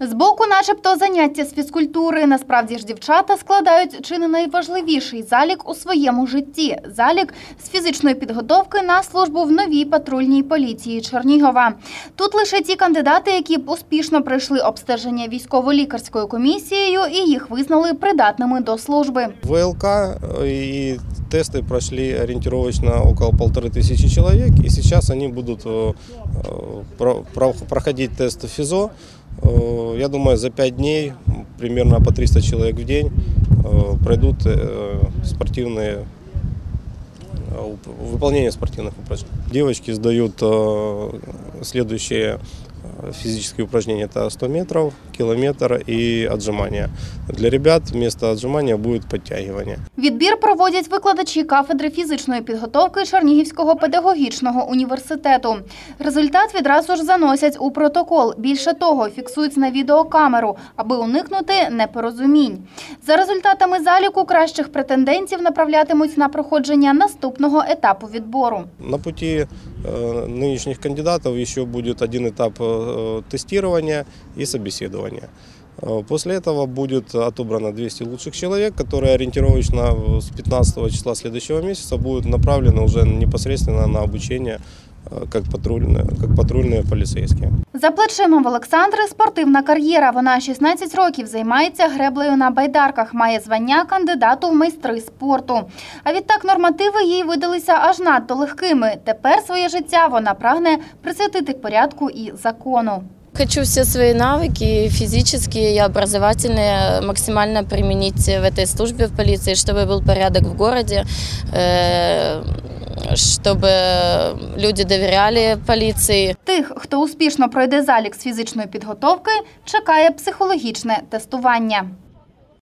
Збоку, начебто, заняття з фізкультури. Насправді ж дівчата складають чи не найважливіший залік у своєму житті залік з фізичної підготовки на службу в новій патрульній поліції Чернігова. Тут лише ті кандидати, які успішно пройшли обстеження військово-лікарською комісією і їх визнали придатними до служби. ВЛК э, и тесты прошли ориентировочно около полторы тысячи человек, и сейчас они будут э, э, про- про- проходить тест ФИЗО. Э, Я думаю, за 5 дней м, примерно по 300 человек в день э, пройдут э, спортивные э, уп- выполнение спортивных упражнений. Девочки сдают э, следующие э, физические упражнения. Это 100 метров, километр и отжимания. Для ребят вместо отжимания будет подтягивание. Відбір проводять викладачі кафедри фізичної підготовки Чернігівського педагогічного університету. Результат відразу ж заносять у протокол. Більше того, фіксують на відеокамеру, аби уникнути непорозумінь. За результатами заліку кращих претендентів направлятимуть на проходження наступного етапу відбору. На пути э, нынешних кандидатов еще будет один этап э, тестирования и собеседования. Э, После этого будет отобрано 200 лучших человек, которые ориентировочно э, с 15 числа следующего месяца будут направлены уже непосредственно на обучение э, как патрульные, как патрульные полицейские. За плечима в Олександри спортивна кар'єра. Вона 16 років займається греблею на байдарках, має звання кандидату в майстри спорту. А відтак нормативи їй видалися аж надто легкими. Тепер своє життя вона прагне присвятити порядку і закону. Хочу все свои навыки, физические и образовательные, максимально применить в этой службе в полиции, чтобы был порядок в городе, чтобы люди довіряли поліції. Тих, хто успішно пройде залік з фізичної підготовки, чекає психологічне тестування.